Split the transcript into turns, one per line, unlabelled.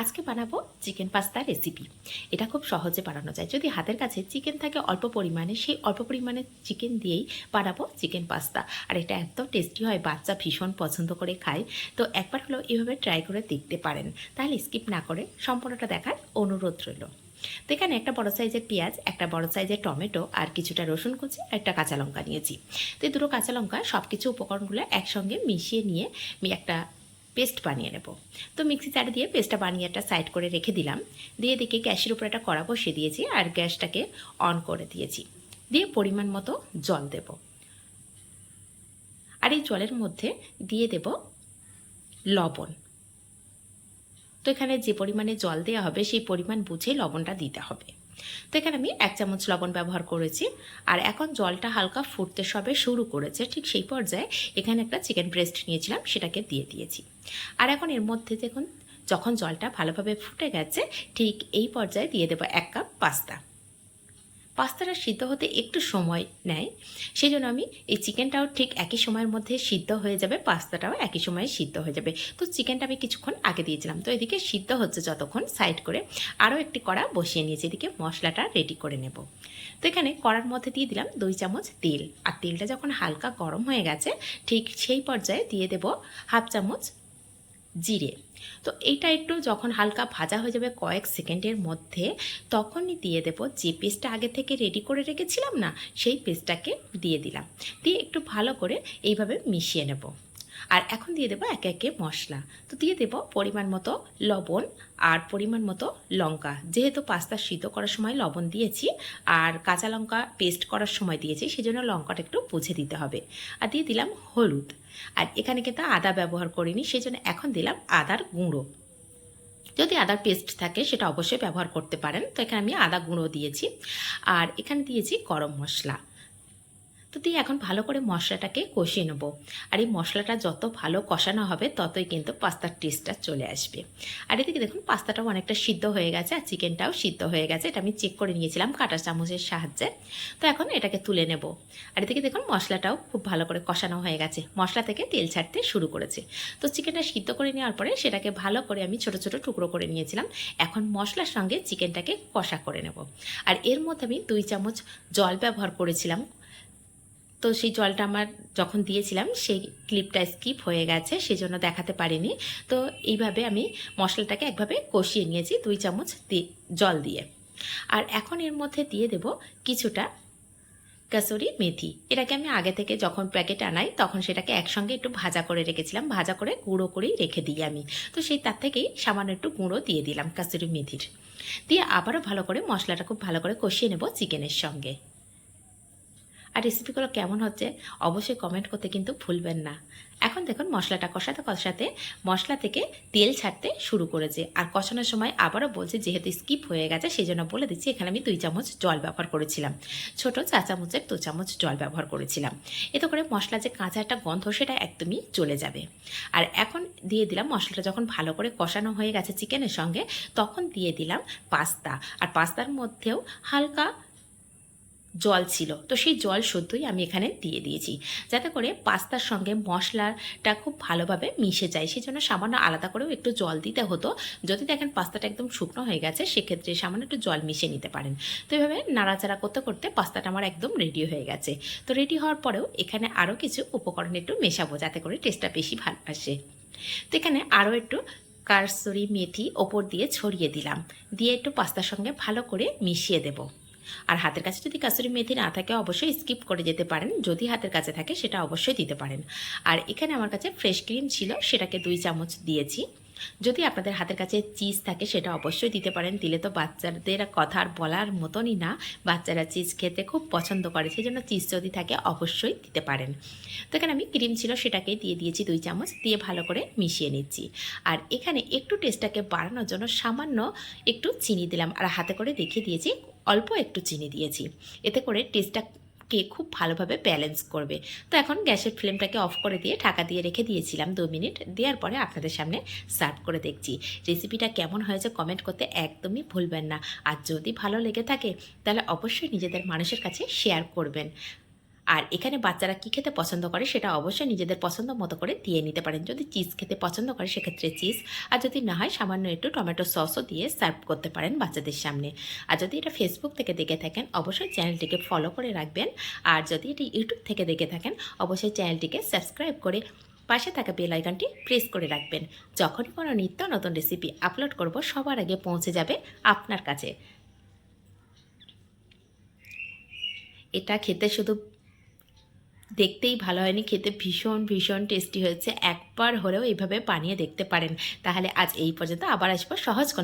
আজকে বানাবো chicken pasta recipe এটা খুব সহজে বানানো যায়। যদি হাতের কাছে চিকেন থাকে, অল্প পরিমাণে, সেই অল্প পরিমাণে চিকেন দিয়েই বানাবো চিকেন পাস্তা। আর এটা এত টেস্টি হয়, বাচ্চা ভীষণ পছন্দ করে খায়। তো একবার হলেও এভাবে ট্রাই করে দেখতে পারেন। তাহলে স্কিপ না করে সম্পূর্ণটা দেখার অনুরোধ রইল। তো এখানে একটা বড় সাইজের পেঁয়াজ, একটা বড় সাইজের টমেটো, আর কিছুটা রসুন কুচি একটা কাঁচা লঙ্কা নিয়েছি। তো এই দুটো কাঁচা লঙ্কা সব কিছু উপকরণগুলো একসঙ্গে মিশিয়ে নিয়ে একটা পেস্ট বানিয়ে নেব। তো মিক্সি জারে দিয়ে পেস্টটা বানিয়ে একটা সাইড করে রেখে দিলাম। দিয়ে দিকে গ্যাসের উপর একটা কড়া বসিয়ে দিয়েছি আর গ্যাসটাকে অন করে দিয়েছি। দিয়ে পরিমাণ মতো জল দেব। আর এই জলের মধ্যে দিয়ে দেব লবণ। তো এখানে যে পরিমাণে জল দেওয়া হবে, সেই পরিমাণ বুঝে লবণটা দিতে হবে। তো এখানে আমি এক চামচ লবণ ব্যবহার করেছি, আর এখন জলটা হালকা ফুটতে সবে শুরু করেছে। ঠিক সেই পর্যায়ে এখানে একটা চিকেন ব্রেস্ট নিয়েছিলাম, সেটাকে দিয়ে দিয়েছি। আর এখন এর মধ্যে দেখুন, যখন জলটা ভালোভাবে ফুটে গেছে, ঠিক এই পর্যায়ে দিয়ে দেবো এক কাপ পাস্তা। পাস্তাটা সিদ্ধ হতে একটু সময় নেয়। সেই জন্য আমি এই চিকেনটাও ঠিক একই সময়ের মধ্যে সিদ্ধ হয়ে যাবে, পাস্তাটাও একই সময়ে সিদ্ধ হয়ে যাবে। তো চিকেনটা আমি কিছুক্ষণ আগে দিয়েছিলাম। তো এদিকে সিদ্ধ হচ্ছে যতক্ষণ সাইড করে। আরও একটি কড়া বসিয়ে নিয়েছি। এদিকে মশলাটা রেডি করে নেব। তো এখানে কড়ার মধ্যে দিয়ে দিলাম দুই চামচ তেল। আর তেলটা যখন হালকা গরম হয়ে গেছে, ঠিক সেই পর্যায়ে দিয়ে দেব হাফ চামচ জিরে। তো এটা একটু যখন হালকা ভাজা হয়ে যাবে কয়েক সেকেন্ডের মধ্যে, তখনই দিয়ে দেব যে পেস্টটা আগে থেকে রেডি করে রেখেছিলাম না, সেই পেস্টটাকে দিয়ে দিলাম। দিয়ে একটু ভালো করে এইভাবে মিশিয়ে নেব। আর এখন দিয়ে দেবো একে একে মশলা। তো দিয়ে দেবো পরিমাণ মতো লবণ আর পরিমাণ মতো লঙ্কা। যেহেতু পাস্তা সিদ্ধ করার সময় লবণ দিয়েছি আর কাঁচা লঙ্কা পেস্ট করার সময় দিয়েছি, সেজন্য লঙ্কাটা একটু বুঝে দিতে হবে। আর দিয়ে দিলাম হলুদ। আর এখানে কিন্তু আদা ব্যবহার করিনি সেই জন্য এখন দিলাম আদার গুঁড়ো। যদি আদার পেস্ট থাকে, সেটা অবশ্যই ব্যবহার করতে পারেন। তো এখানে আমি আদা গুঁড়ো দিয়েছি। আর এখানে দিয়েছি গরম মশলা। তো দিয়ে এখন ভালো করে মশলাটাকে কষিয়ে নেব। আর এই মশলাটা যত ভালো কষানো হবে, ততই কিন্তু পাস্তার টেস্টটা চলে আসবে। আর এদিকে দেখুন, পাস্তাটাও অনেকটা সিদ্ধ হয়ে গেছে আর চিকেনটাও সিদ্ধ হয়ে গেছে। এটা আমি চেক করে নিয়েছিলাম কাঁটা চামচের সাহায্যে। তো এখন এটাকে তুলে নেব। আর এদিকে দেখুন, মশলাটাও খুব ভালো করে কষানো হয়ে গেছে। মশলা থেকে তেল ছাড়তে শুরু করেছে। তো চিকেনটা সিদ্ধ করে নেওয়ার পরে সেটাকে ভালো করে আমি ছোট ছোট টুকরো করে নিয়েছিলাম। এখন মশলার সঙ্গে চিকেনটাকে কষা করে নেব। আর এর মধ্যে আমি দুই চামচ জল ব্যবহার করেছিলাম। তো সেই জলটা আমার যখন দিয়েছিলাম, সেই ক্লিপটা স্কিপ হয়ে গেছে সেই জন্য দেখাতে পারিনি। তো এইভাবে আমি মশলাটাকে একভাবে কষিয়ে নিয়েছি, দুই চামচ জল দিয়ে। আর এখন এর মধ্যে দিয়ে দেব কিছুটা কাসুরি মেথি। এটাকে আমি আগে থেকে যখন প্যাকেট আনাই, তখন সেটাকে একসঙ্গে একটু ভাজা করে রেখেছিলাম। ভাজা করে গুঁড়ো করেই রেখে দিই আমি। তো সেই তার থেকেই সামান্য একটু গুঁড়ো দিয়ে দিলাম কাসুরি মেথির। দিয়ে আবারও ভালো করে মশলাটা খুব ভালো করে কষিয়ে নেব চিকেনের সঙ্গে। আর রেসিপিগুলো কেমন হচ্ছে, অবশ্যই কমেন্ট করতে কিন্তু ভুলবেন না। এখন দেখুন মশলাটা কষাতে কষাতে মশলা থেকে তেল ছাড়তে শুরু করেছে। আর কষানোর সময় আবারও বলছে, যেহেতু স্কিপ হয়ে গেছে সেই জন্য বলে দিচ্ছি, এখানে আমি দুই চামচ জল ব্যবহার করেছিলাম। ছোট চা চামচের দু চামচ জল ব্যবহার করেছিলাম। এতে করে মশলা যে কাঁচা একটা গন্ধ, সেটা একদমই চলে যাবে। আর এখন দিয়ে দিলাম মশলাটা যখন ভালো করে কষানো হয়ে গেছে চিকেনের সঙ্গে, তখন দিয়ে দিলাম পাস্তা। আর পাস্তার মধ্যেও হালকা জল ছিল। তো সেই জল সদ্যই আমি এখানে দিয়ে দিয়েছি। যাতে করে পাস্তার সঙ্গে মশলাটা খুব ভালোভাবে মিশে যায়। সেই জন্য সামান্য আলাদা করেও একটু জল দিতে হতো। যদি দেখেন পাস্তাটা একদম শুকনো হয়ে গেছে, সেক্ষেত্রে সামান্য একটু জল মিশিয়ে নিতে পারেন। তো এইভাবে নাড়াচাড়া করতে করতে পাস্তাটা আমার একদম রেডি হয়ে গেছে। তো রেডি হওয়ার পরেও এখানে আরও কিছু উপকরণ একটু মেশাবো, যাতে করে টেস্টটা বেশি ভালো আসে। তো এখানে আরও একটু কারসরি মেথি ওপর দিয়ে ছড়িয়ে দিলাম। দিয়ে একটু পাস্তার সঙ্গে ভালো করে মিশিয়ে দেবো। আর হাতের কাছে যদি কাসুরি মেথি না থাকে, অবশ্যই স্কিপ করে যেতে পারেন। যদি হাতের কাছে থাকে, সেটা অবশ্যই দিতে পারেন। আর এখানে আমার কাছে ফ্রেশ ক্রিম ছিল, সেটাকে দুই চামচ দিয়েছি। যদি আপনাদের হাতের কাছে চিজ থাকে, সেটা অবশ্যই দিতে পারেন। দিলে তো বাচ্চাদের কথা আর বলার মতনই না। বাচ্চারা চিজ খেতে খুব পছন্দ করে সেই জন্য চিজ যদি থাকে, অবশ্যই দিতে পারেন। তো এখানে আমি ক্রিম ছিল, সেটাকেই দিয়ে দিয়েছি দুই চামচ, দিয়ে ভালো করে মিশিয়ে নিচ্ছি। আর এখানে একটু টেস্টটাকে বাড়ানোর জন্য সামান্য একটু চিনি দিলাম। আর হাতে করে দেখিয়ে দিয়েছি, অল্প একটু চিনি দিয়েছি। এতে করে টেস্টটা কে খুব ভালোভাবে ব্যালেন্স করবে। তো এখন গ্যাসের ফ্লেমটাকে অফ করে দিয়ে ঢাকা দিয়ে রেখে দিয়েছিলাম দু মিনিট। দেওয়ার পরে আপনাদের সামনে সার্ভ করে দেখছি। রেসিপিটা কেমন হয়েছে কমেন্ট করতে একদমই ভুলবেন না। আর যদি ভালো লেগে থাকে, তাহলে অবশ্যই নিজেদের মানুষের কাছে শেয়ার করবেন। আর এখানে বাচ্চারা কী খেতে পছন্দ করে সেটা অবশ্যই নিজেদের পছন্দ মতো করে দিয়ে নিতে পারেন। যদি চিজ খেতে পছন্দ করে, সেক্ষেত্রে চিজ। আর যদি না হয়, সামান্য একটু টমেটো সসও দিয়ে সার্ভ করতে পারেন বাচ্চাদের সামনে। আর যদি এটা ফেসবুক থেকে দেখে থাকেন, অবশ্যই চ্যানেলটিকে ফলো করে রাখবেন। আর যদি এটি ইউটিউব থেকে দেখে থাকেন, অবশ্যই চ্যানেলটিকে সাবস্ক্রাইব করে পাশে থাকা বেল আইকনটি প্রেস করে রাখবেন। যখনই কোনো নিত্য নতুন রেসিপি আপলোড করব, সবার আগে পৌঁছে যাবে আপনার কাছে। এটা খেতে শুধু দেখতেই ভালো হয়নি, খেতে ভীষণ ভীষণ টেস্টি হয়েছে। একবার হলেও এইভাবে বানিয়ে দেখতে পারেন। তাহলে আজ এই পর্যন্ত, আবার আসব সহজ কোনো